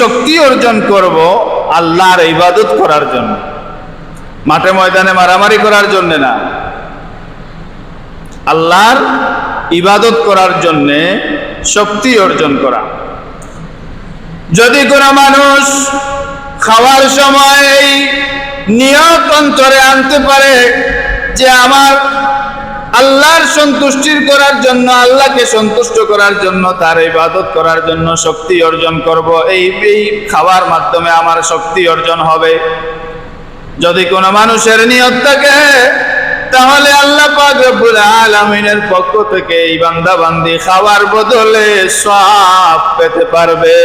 শক্তি অর্জন করব আল্লাহর ইবাদত করার জন্য। মাঠে ময়দানে মারামারি করার জন্য না। আল্লাহর ইবাদত করার জন্যে শক্তি অর্জন করা। যদি কোনো মানুষ খাওয়ার সময় নিয়ত অন্তরে আনতে পারে যে আমার আল্লাহর সন্তুষ্টির করার জন্য, আল্লাহকে সন্তুষ্ট করার জন্য, তার ইবাদত করার জন্য শক্তি অর্জন করব। এই এই খাওয়ার মাধ্যমে আমার শক্তি অর্জন হবে। যদি কোনো মানুষের নিয়ত থাকে, তাহলে আল্লাহ পাক রব্বুল আলামিনের পক্ষ থেকে এই বান্দা বান্দি খাওয়ার বদলে সওয়াব পেতে পারবে।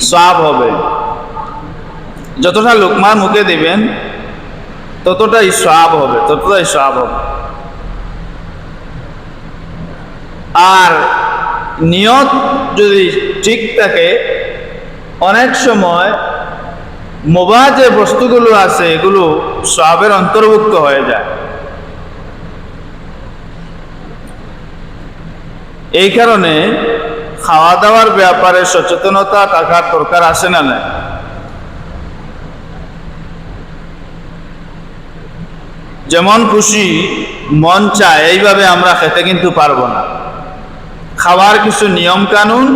সওয়াব হবে। যতটা লোকমার মুখে দিবেন ততটাই সওয়াব হবে, ততটাই সওয়াব হবে। আর নিয়ত যদি ঠিক থাকে, অনেক সময় মোবা যে বস্তুগুলো আছে, এগুলো সবের অন্তর্ভুক্ত হয়ে যায়। এই কারণে খাওয়া দাওয়ার ব্যাপারে সচেতনতা থাকার দরকার আসে না না যেমন খুশি মন চায়, এইভাবে আমরা খেতে কিন্তু পারব না। খাওয়ার কিছু নিয়ম কানুন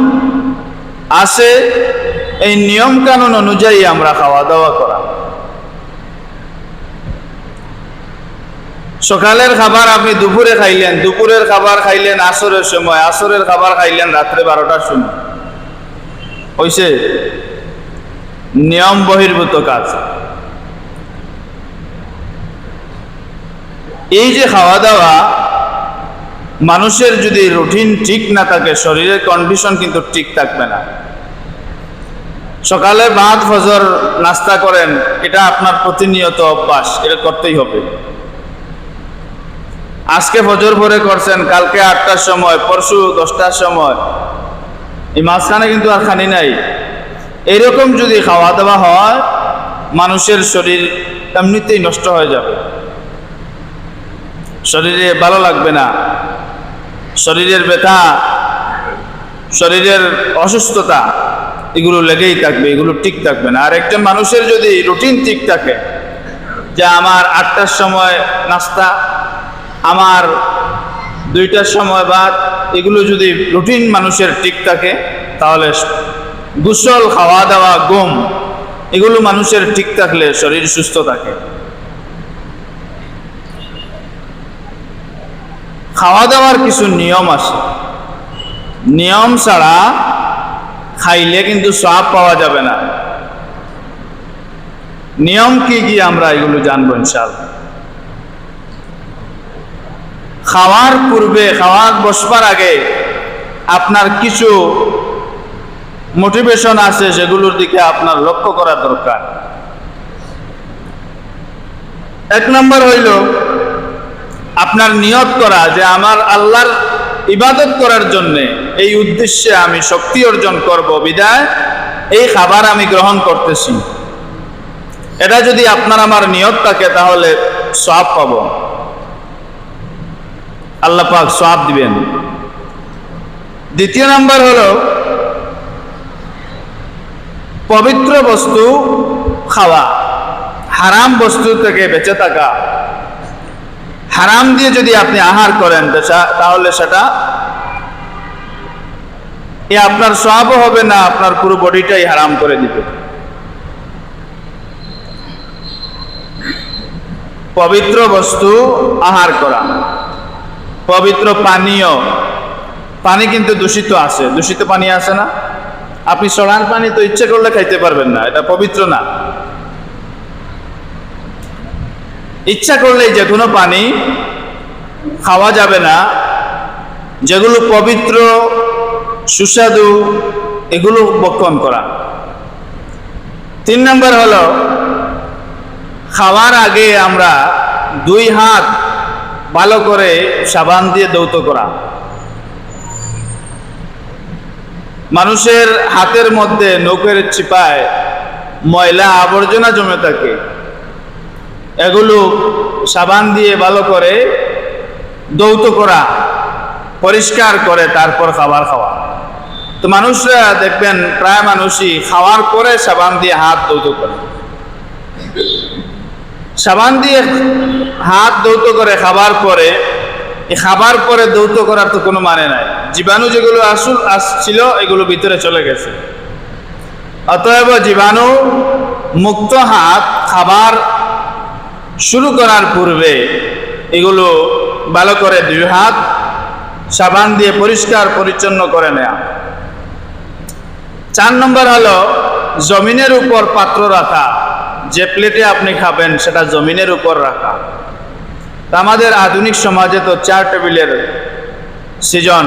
আছে, এই নিয়ম কানুন অনুযায়ী আমরা খাওয়া দাওয়া করা। সকালের খাবার আপনি দুপুরে খাইলেন, দুপুরের খাবার খাইলেন আসরের সময়, আসরের খাবার খাইলেন রাত্রে বারোটার সময়। হইছে নিয়ম বহির্ভূত কাজ। এই যে খাওয়া দাওয়া মানুষের যদি রুটিন ঠিক না থাকে, শরীরের কন্ডিশন কিন্তু ঠিক থাকবে না। সকালে ভাত, ফজর, নাস্তা করেন, এটা আপনার প্রতিনিয়ত অভ্যাস, এটা করতেই হবে। আজকে ফজর ভরে করছেন, কালকে আটটার সময়, পরশু দশটার সময়। এই মাঝখানে কিন্তু আর খানি নাই। এরকম যদি খাওয়া দাওয়া হয়, মানুষের শরীর এমনিতেই নষ্ট হয়ে যাবে। শরীরে ভালো লাগবে না। শরীরের ব্যথা, শরীরের অসুস্থতা, এগুলো লেগেই থাকবে, এগুলো ঠিক থাকবে না। আর একজন মানুষের যদি রুটিন ঠিক থাকে, যে আমার আটটার সময় নাস্তা, আমার দুইটার সময় বাদ এগুলো যদি রুটিন মানুষের ঠিক থাকে, তাহলে গুসল খাওয়া দাওয়া গম এগুলো মানুষের ঠিক থাকলে শরীর সুস্থ থাকে। খাওয়া দাওয়ার কিছু নিয়ম আছে। নিয়ম ছাড়া খাইলে কিন্তু সব পাওয়া যাবে না। নিয়ম কি কি আমরা এগুলো জানব ইনশাল খাওয়ার পূর্বে খাওয়ার বসবার আগে আপনার কিছু মোটিভেশন আছে সেগুলোর দিকে আপনার লক্ষ্য করা দরকার। এক নম্বর হইল আপনার নিয়ত করা যে আমার আল্লাহর ইবাদত করার জন্যে এই উদ্দেশ্যে আমি শক্তি অর্জন করব, বিদায়। এই খাবার আমি গ্রহণ করতেছি। এটা যদি আপনার আমার নিয়ত থাকে তাহলে সব পাব। আল্লাহ পাক সব দিবেন। দ্বিতীয় নাম্বার হলো, পবিত্র বস্তু খাওয়া। হারাম বস্তু থেকে বেঁচে থাকা। হারাম দিয়ে যদি আপনি আহার করেন তাহলে সেটা এ আপনার সবও হবে না, আপনার পুরো বডিটাই হারাম করে দিবে। পবিত্র বস্তু আহার করা, পবিত্র পানীয়, পানি কিন্তু দূষিত আছে, দূষিত পানি আছে না? আপনি সরার পানি তো ইচ্ছে করলে খাইতে পারবেন না, এটা পবিত্র না। ইচ্ছা করলেই যে কোনো পানি খাওয়া যাবে না। যেগুলো পবিত্র, সুস্বাদু, এগুলো বক্ষণ করা। তিন নম্বর হল, খাওয়ার আগে আমরা দুই হাত ভালো করে সাবান দিয়ে দৌত করা। মানুষের হাতের মধ্যে নৌকের চিপায় ময়লা আবর্জনা জমে থাকে। এগুলো সাবান দিয়ে ভালো করে দৌত করা, পরিষ্কার করে তারপর খাবার খাওয়া। তো মানুষরা দেখবেন, প্রায় মানুষই খাওয়ার পরে সাবান দিয়ে হাত ধৌত করে। সাবান দিয়ে হাত দৌত করে খাবার পরে এই খাবার পরে দৌত করার তো কোনো মানে নাই। জীবাণু যেগুলো আসল, আসছিল, এগুলো ভিতরে চলে গেছে। অতএব জীবাণু মুক্ত হাত খাবার শুরু করার পূর্বে এগুলো ভালো করে দুই হাত সাবান দিয়ে পরিষ্কার পরিচ্ছন্ন করে নেয়া। চার নম্বর হলো জমিনের উপর পাত্র রাখা। যে প্লেটে আপনি খাবেন সেটা জমিনের উপর রাখা। আমাদের আধুনিক সমাজে তো চার টেবিলের সিজন,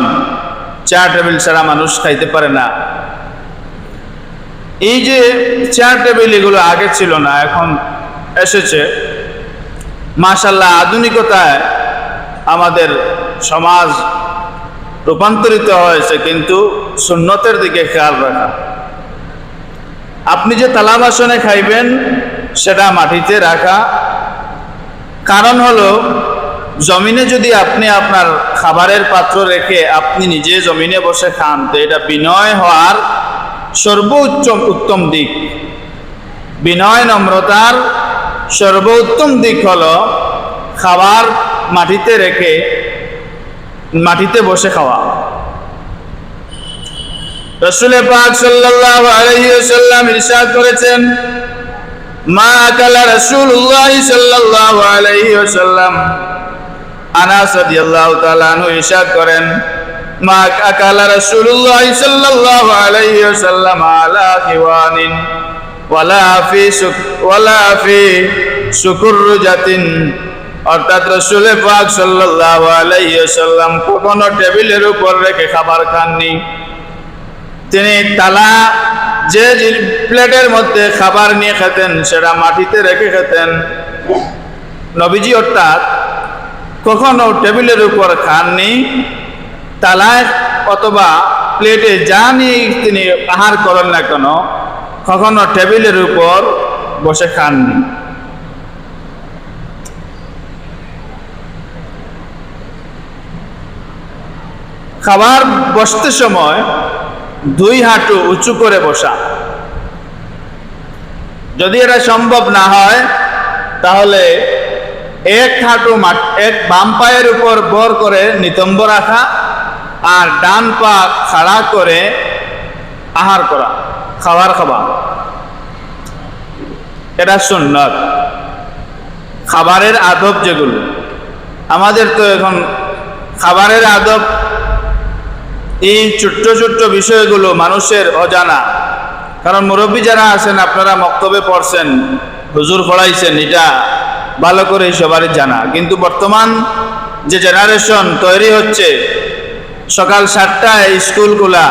চার টেবিল ছাড়া মানুষ খাইতে পারে না। এই যে চেয়ার টেবিল এগুলো আগে ছিল না, এখন এসেছে। মাশাল্লাহ আধুনিকতায় আমাদের সমাজ রূপান্তরিত হয়েছে, কিন্তু সুন্নতের দিকে খেয়াল রাখা। আপনি যে তালা বাসনে খাইবেন, সেটা মাটিতে রাখা। কারণ হলো, জমিনে যদি আপনি আপনার খাবারের পাত্র রেখে আপনি নিজে জমিনে বসে খান, তো এটা বিনয় হওয়ার সর্বোচ্চ উত্তম দিক। বিনয় নম্রতার সর্বোত্তম দিক হলো খাবার মাটিতে রেখে, মাটিতে বসে খাওয়া। রসুল পাক সাল্লাল্লাহু আলাইহি ওয়াসাল্লাম ইরশাদ করেছেন, মা আকালা রাসূলুল্লাহ সাল্লাল্লাহু আলাইহি ওয়াসাল্লাম। আনাস রাদিয়াল্লাহু তাআলা আনহু ইরশাদ করেন, মা আকালা রাসূলুল্লাহ সাল্লাল্লাহু আলাইহি ওয়াসাল্লাম আলা দিওয়ানিন ওয়ালা ফি ওয়ালা ফি সুকুরজাতিন অর্থাৎ রসুল পাক সাল্লাল্লাহু আলাইহি ওয়াসাল্লাম কখনো টেবিলের উপর রেখে খাবার খাননি। তিনি তালা যে প্লেটের মধ্যে খাবার নিয়ে খেতেন, সেটা মাটিতে রেখে খেতেন। নবীজি অর্থাৎ কখনো টেবিলের উপর খাননি, তালায় অথবা প্লেটে যা নিয়ে তিনি আহার করেন না কেন কখনো টেবিলের উপর বসে খাননি। খাবার বসতে সময় দুই হাঁটু উঁচু করে বসা। যদি এটা সম্ভব না হয়, তাহলে এক হাঁটু এক বাম পায়ের উপর বর করে নিতম্ব রাখা আর ডান পা খাড়া করে আহার করা। খাবার খাওয়া এটা সুন্নত। খাবারের আদব যেগুলো। আমাদের তো এখন খাবারের আদব এই ছোট্ট ছোট্ট বিষয়গুলো মানুষের অজানা। কারণ মুরব্বী যারা আছেন, আপনারা মক্তবে পড়ছেন, হুজুর পড়াইছেন, এটা ভালো করে সবারই জানা। কিন্তু বর্তমান যে জেনারেশন তৈরি হচ্ছে, সকাল সাতটায় স্কুলগুলা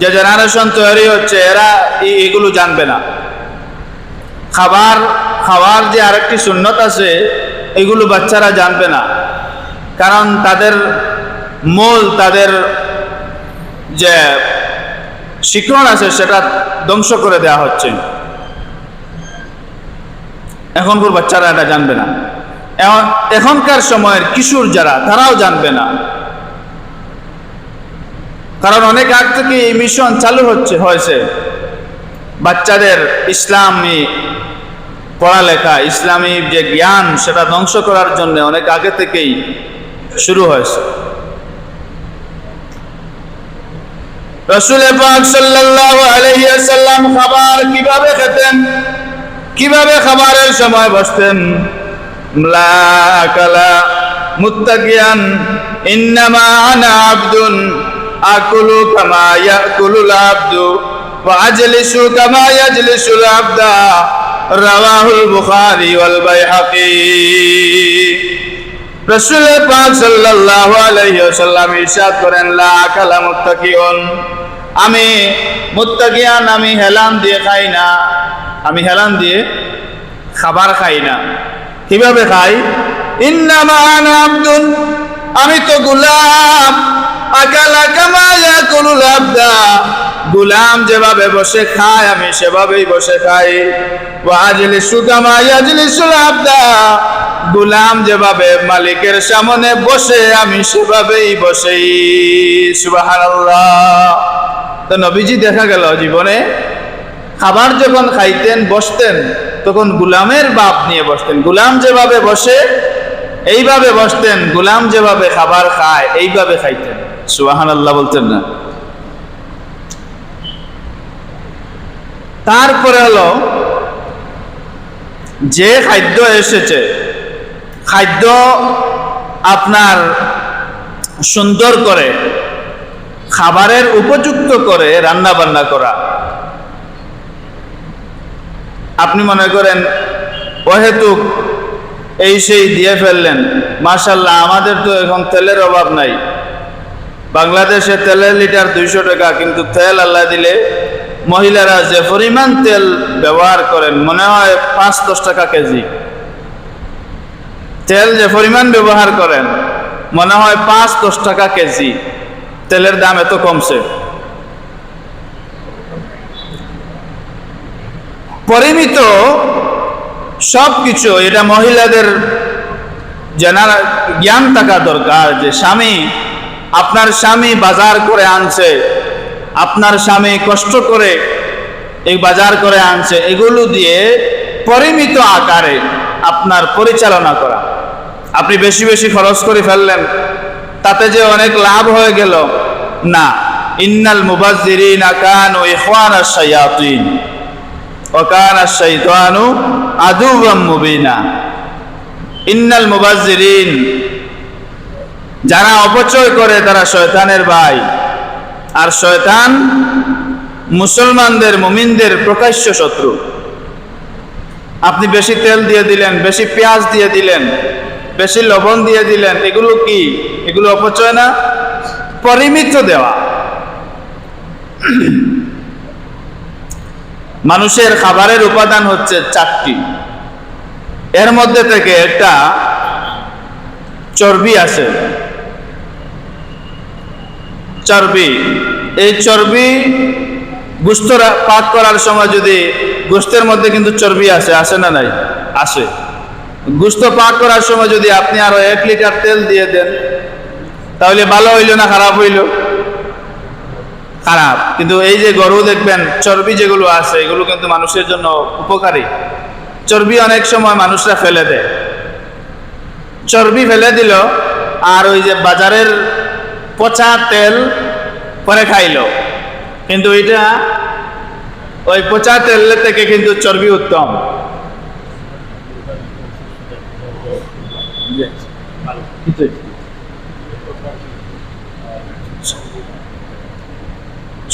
যে জেনারেশন তৈরি হচ্ছে, এরা এগুলো জানবে না। খাবার, খাওয়ার যে আরেকটি সুন্নত আছে, এগুলো বাচ্চারা জানবে না। কারণ তাদের মূল, তাদের যে শিক্ষণ আছে, সেটা ধ্বংস করে দেওয়া হচ্ছে। এখনকার বাচ্চারা এটা জানবে না। এখন- এখনকার সময়ের কিশোর যারা, তারাও জানবে না। কারণ অনেক আগ থেকে এই মিশন চালু হচ্ছে, হয়েছে। বাচ্চাদের ইসলামী পড়ালেখা, ইসলামী যে জ্ঞান, সেটা ধ্বংস করার জন্য অনেক আগে থেকেই শুরু হয়েছে। রসুল পাক সাল্লাল্লাহু আলাইহি খাবার কীভাবে খেতেন? কীভাবে খাবারের সময় বসতেন? লা আকালা মুত্তাকিয়ান, ইন্নামা আনা আবদুন আকুলু কামা ইয়াকুলুল আবদু ওয়া আজলিসু কামা ইয়াজলিসুল আবদা। রাওয়াহুল বুখারী ওয়াল বাইহাকী। রসুল পাক সাল্লাল্লাহু আলাইহি ওয়াসাল্লাম ইরশাদ করেন, লা আকালা মুত্তাকিউন। আমি মুত্তাকিয়ান, আমি হেলান দিয়ে খাই না। আমি হেলান দিয়ে খাবার খাই না। কীভাবে খাই? ইন্নামা আনা আব্দুন। আমি তো গুলাম। আকালা কামা ইয়াকুলুল আবদা। গুলাম যেভাবে বসে খায়, আমি সেভাবেই বসে খাই। ওয়া আজলিসু কামা ইয়াজলিসুল আবদা। গুলাম যেভাবে মালিকের সামনে বসে, আমি সেভাবেই বসেই সুবহানাল্লাহ। তো নবীজি দেখা গেল জীবনে, খাবার যখন খাইতেন, বসতেন, তখন গুলামের বাপ নিয়ে বসতেন। গুলাম যেভাবে বসে, এইভাবে বসতেন, গুলাম যেভাবে খাবার খায়, এইভাবে খাইতেন। সুবাহান বলতেন না। তারপরে হলো, যে খাদ্য এসেছে, খাদ্য আপনার সুন্দর করে, খাবারের উপযুক্ত করে রান্না বান্না করা। আপনি মনে করেন অহেতুক এই সেই দিয়ে ফেললেন। মার্শাল্লাহ আমাদের তো এখন তেলের অভাব নাই। বাংলাদেশে তেলের লিটার দুইশো টাকা, কিন্তু তেল আল্লাহ দিলে মহিলারা যে পরিমাণ তেল ব্যবহার করেন, মনে হয় পাঁচ দশ টাকা কেজি। তেল যে পরিমাণ ব্যবহার করেন, মনে হয় পাঁচ দশ টাকা কেজি। তেলের দাম এত কমছে। পরিমিত সব কিছু, এটা মহিলাদের জানার জ্ঞান থাকা দরকার যে স্বামী আপনার স্বামী বাজার করে আনছে, আপনার স্বামী কষ্ট করে এই বাজার করে আনছে, এগুলো দিয়ে পরিমিত আকারে আপনার পরিচালনা করা। আপনি বেশি বেশি খরচ করে ফেললেন, তাতে যে অনেক লাভ হয়ে গেল, না। ইন্নাল মুবাজ্জিরিন কানু ইখওয়ানাশ শায়াতিন ওকান শাইতানু আদুওয়াম মুবিনা। ইন্নাল মুবাজ্জিরিন যারা অপচয় করে তারা শয়তানের ভাই। আর শয়তান মুসলমানদের, মুমিনদের প্রকাশ্য শত্রু। আপনি বেশি তেল দিয়ে দিলেন, বেশি পেঁয়াজ দিয়ে দিলেন, বেশি লবণ দিয়ে দিলেন, এগুলো কি? এগুলো অপচয় না? পরিমিত দেওয়া। মানুষের খাবারের উপাদান হচ্ছে চারটি। এর মধ্যে থেকে একটা চর্বি আছে। চর্বি। এই চর্বি গুস্ত পাক করার সময় যদি গোস্তের মধ্যে কিন্তু চর্বি আসে আসে না নাই? আসে। গুস্ত পাক করার সময় যদি আপনি আরও এক লিটার তেল দিয়ে দেন, তাহলে ভালো হইল না খারাপ হইল? খারাপ। কিন্তু এই যে গরু দেখবেন, চর্বি যেগুলো আছে, এগুলো কিন্তু মানুষের জন্য উপকারী। চর্বি অনেক সময় মানুষরা ফেলে দেয়। চর্বি ফেলে দিল, আর ওই যে বাজারের পচা তেল পরে খাইলো। কিন্তু এটা ওই পচা তেল থেকে কিন্তু চর্বি উত্তম।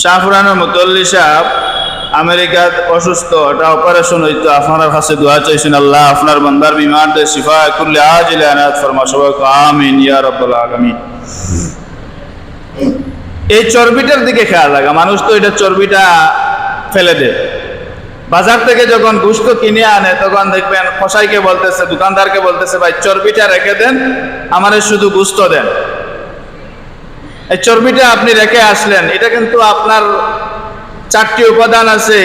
শাহফুরানো মুতল্লি সাহেব আমেরিকাত অসুস্থ, এটা অপারেশন হইতো। আপনার কাছে দোয়া চাইছেন আল্লাহ, আপনার বান্দার বিমার দে শিফা কুল্লে আজ ইলে আনাত ফরমা সবাই আমিন, ইয়া রব্বুল আলামিন। এই চর্বিটার দিকে খেয়াল লাগা মানুষ তো এটা চর্বিটা ফেলে দেয়। বাজার থেকে যখন গুস্ত কিনে আনে, তখন দেখবেন কসাইকে বলতেছে, দোকানদারকে বলতেছে, ভাই, চর্বিটা রেখে দেন আমাদের শুধু গুস্ত দেন। এই চর্বিটা আপনি রেখে আসলেন, এটা কিন্তু আপনার চারটি উপাদান আছে।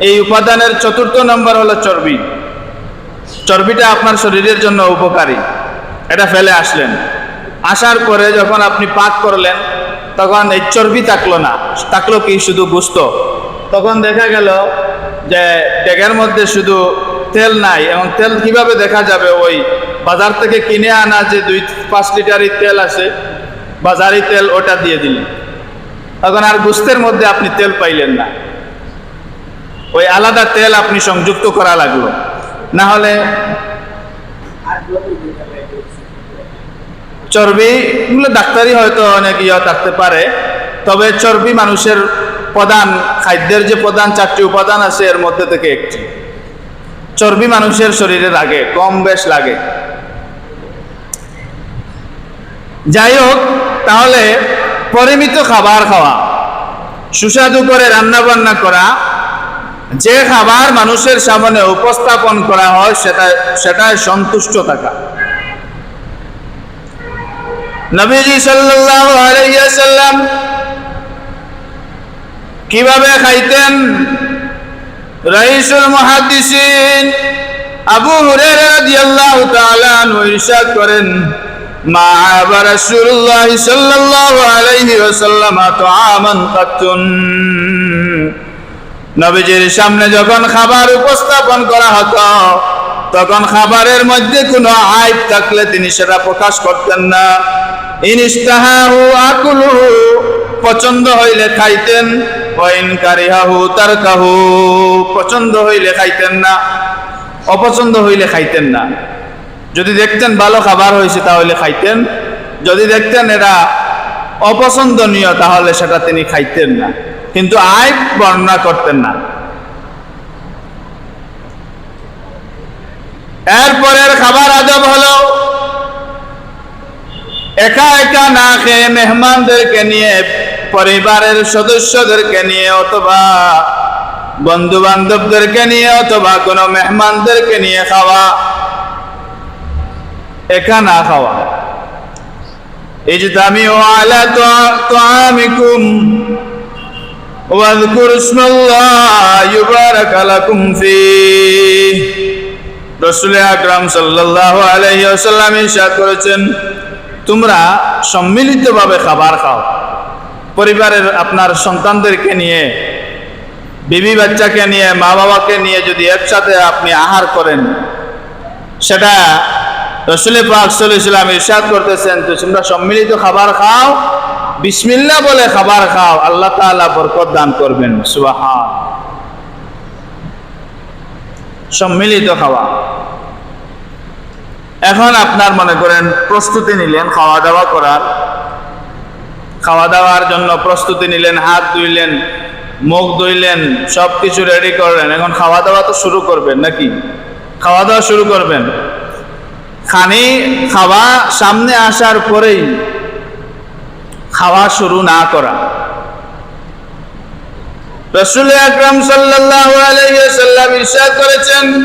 এই উপাদানের চতুর্থ নম্বর হলো চর্বি। চর্বিটা আপনার শরীরের জন্য উপকারী। এটা ফেলে আসলেন। আসার পরে যখন আপনি পাক করলেন তখন এই চর্বি থাকল না, থাকল কি শুধু গুস্ত। তখন দেখা গেল যে ডেগের মধ্যে শুধু তেল নাই, এবং তেল কীভাবে দেখা যাবে ওই বাজার থেকে কিনে আনা যে দুই, পাঁচ লিটারের তেল আছে, বাজারি তেল ওটা দিয়ে দিলেন। তখন আর গুস্তের মধ্যে আপনি তেল পাইলেন না। ওই আলাদা তেল আপনি সংযুক্ত করা লাগল। না হলে চর্বি, এগুলো ডাক্তারি হয়তো অনেক ইয়ে থাকতে পারে। তবে চর্বি মানুষের প্রধান, খাদ্যের যে প্রধান চারটি উপাদান আছে, এর মধ্যে থেকে একটি। চর্বি মানুষের শরীরে লাগে, কম বেশ লাগে। যাই হোক, তাহলে পরিমিত খাবার খাওয়া, সুস্বাদু করে রান্না বান্না করা, যে খাবার মানুষের সামনে উপস্থাপন করা হয় সেটা সেটায় সন্তুষ্ট থাকা। নবীজি সাল্লাল্লাহু কীভাবে খাইতেন? রাইসুল মুহাদ্দিসিন আবু হুরায়রা রাদিয়াল্লাহু করেন নবীজির সামনে যখন খাবার উপস্থাপন করা হতো, তখন খাবারের মধ্যে কোনো আইব থাকলে তিনি সেটা প্রকাশ করতেন না। ইনিস্তাহাহু আকুলুহু পছন্দ হইলে খাইতেন। ওয়াইন কারিহাহু তারকাহু, পছন্দ হইলে খাইতেন না। অপছন্দ হইলে খাইতেন না। যদি দেখতেন ভালো খাবার হয়েছে তাহলে খাইতেন। যদি দেখতেন এরা অপছন্দনীয় তাহলে সেটা তিনি খাইতেন না। কিন্তু আয় বর্ণনা করতেন না। এরপরের খাবার আদব হলো একা একা না খেয়ে মেহমানদেরকে নিয়ে পরিবারের সদস্যদেরকে নিয়ে অথবা বন্ধু বান্ধবদেরকে নিয়ে অথবা কোনো মেহমানদেরকে নিয়ে খাওয়া একা না খাওয়া اجتمعوا على طع- طعامكم واذكروا اسم الله يبارك لكم فيه রসুল আকরাম সাল্লাল্লাহু আলাইহি ওয়াসাল্লাম ইরশাদ করেছেন তোমরা সম্মিলিতভাবে খাবার খাও। পরিবারের আপনার সন্তানদেরকে নিয়ে, বিবি বাচ্চাকে নিয়ে মা বাবাকে নিয়ে যদি একসাথে আপনি আহার করেন, সেটা রসুলের পাক সাল্লাম ইরশাদ করতেছেন, তো তোমরা সম্মিলিত খাবার খাও, বিসমিল্লাহ বলে খাবার খাও, আল্লাহ তাআলা বরকত দান করবেন। সুবহান। সম্মিলিত খাওয়া। এখন আপনার মনে করেন, প্রস্তুতি নিলেন খাওয়া দাওয়া করার। খাওয়া দাওয়ার জন্য প্রস্তুতি নিলেন, হাত ধুইলেন, মুখ ধুইলেন সব কিছু রেডি করলেন। এখন খাওয়া দাওয়া তো শুরু করবেন নাকি? খাওয়া দাওয়া শুরু করবেন। খানি খাওয়া সামনে আসার পরেই খাওয়া শুরু না করা। রসুল আকরাম সাল্লাল্লাহু আলাইহি ওয়াসাল্লাম ইরশাদ করেছেন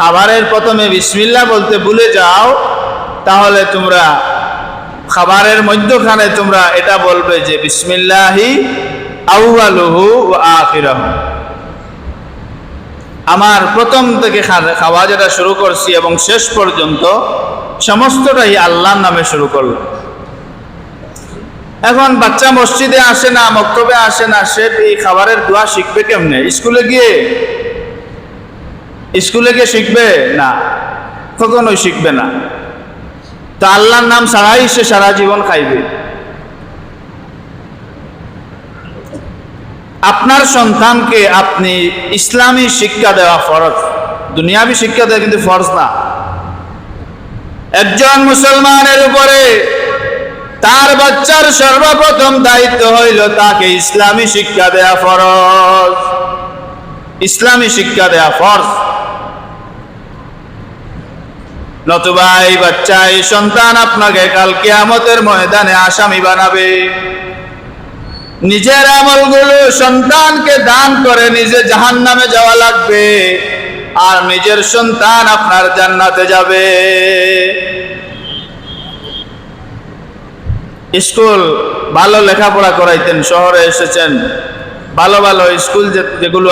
খাবারের প্রথমে বিসমিল্লাহ বলতে ভুলে যাও, তাহলে তোমরা খাবারের মধ্যখানে তোমরা এটা বলবে যে বিসমিল্লাহি আউয়ালুহু ওয়া আখিরাহু। আমার প্রথম থেকে খাওয়া যেটা শুরু করছি এবং শেষ পর্যন্ত সমস্তটাই আল্লাহর নামে শুরু করল এখন বাচ্চা মসজিদে আসে না, মক্তবে আসে না, সে এই খাবারের দোয়া শিখবে কেমনে? স্কুলে গিয়ে স্কুলে গিয়ে শিখবে? না। কখনোই শিখবে না। তো আল্লাহর নাম ছাড়াই সে সারা জীবন খাইবে। আপনার সন্তানকে আপনি ইসলামী শিক্ষা দেওয়া ফরজ। দুনিয়াবি শিক্ষা দেওয়া কিন্তু ফরজ না। একজন মুসলমানের উপরে তার বাচ্চার সর্বপ্রথম দায়িত্ব হইল তাকে ইসলামী শিক্ষা দেয়া ফরজ। ইসলামী শিক্ষা দেয়া ফরজ। নতুবা এই বাচ্চা এই সন্তান আপনাকে কাল কিয়ামতের ময়দানে আসামি বানাবে। নিজের আমলগুলো সন্তানকে দান করে নিজে জাহান নামে যাওয়া লাগবে, আর নিজের সন্তান আপনার জান্নাতে যাবে। স্কুল ভালো লেখাপড়া করাইতেন, শহরে এসেছেন। ভালো ভালো স্কুল যেগুলো